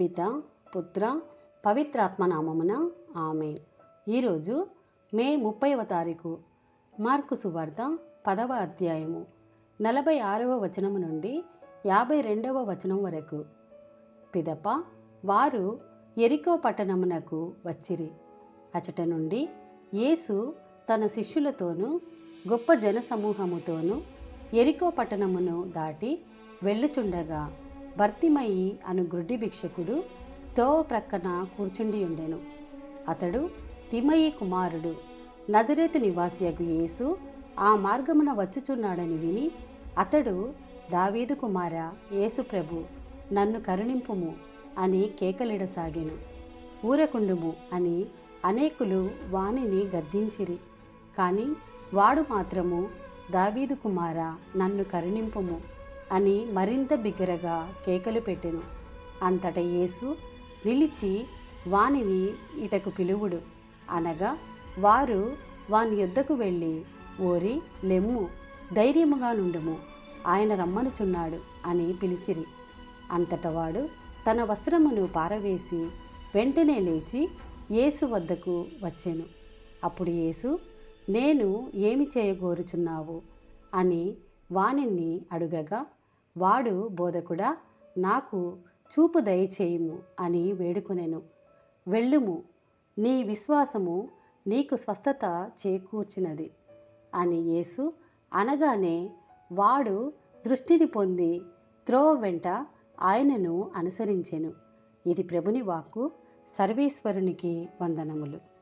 పిత పుత్ర పవిత్రాత్మ నామమున ఆమె ఈరోజు మే ముప్పైవ తారీఖు మార్కు సువార్త పదవ అధ్యాయము నలభై ఆరవ వచనము నుండి యాభై రెండవ వచనం వరకు. పిదప వారు ఎరికో పట్టణమునకు వచ్చిరి. అచట నుండి యేసు తన శిష్యులతోనూ గొప్ప జనసమూహముతోనూ ఎరికో పట్టణమును దాటి వెళ్ళుచుండగా భర్తిమయి అను గుడ్డి భిక్షకుడు తోవ ప్రక్కన కూర్చుండి ఉండెను. అతడు తిమయి కుమారుడు నజరేతు నివాసియగు యేసు ఆ మార్గమున వచ్చుచున్నాడని విని అతడు దావీదు కుమార యేసు ప్రభు నన్ను కరుణింపుము అని కేకలిడసాగాను. ఊరకుండుము అని అనేకులు వానిని గద్దించిరి. కానీ వాడు మాత్రము దావీదు కుమార నన్ను కరుణింపుము అని మరింత బిగ్గరగా కేకలు పెట్టెను. అంతట యేసు నిలిచి వానిని ఇటకు పిలువుడు. అనగా వారు వాని యొద్దకు వెళ్ళి ఓరి లెమ్ము ధైర్యముగా నుండుము ఆయన రమ్మనుచున్నాడు అని పిలిచిరి. అంతట వాడు తన వస్త్రమును పారవేసి వెంటనే లేచి యేసు వద్దకు వచ్చాను. అప్పుడు యేసు నేను ఏమి చేయగోరుచున్నావు? అని వానిని అడుగగా వాడు బోధకుడా నాకు చూపు దయచేయుము అని వేడుకొనెను. వెళ్ళుము నీ విశ్వాసము నీకు స్వస్థత చేకూర్చినది అని యేసు అనగానే వాడు దృష్టిని పొంది త్రోవ వెంట ఆయనను అనుసరించెను. ఇది ప్రభుని వాక్కు సర్వేశ్వరునికి వందనములు.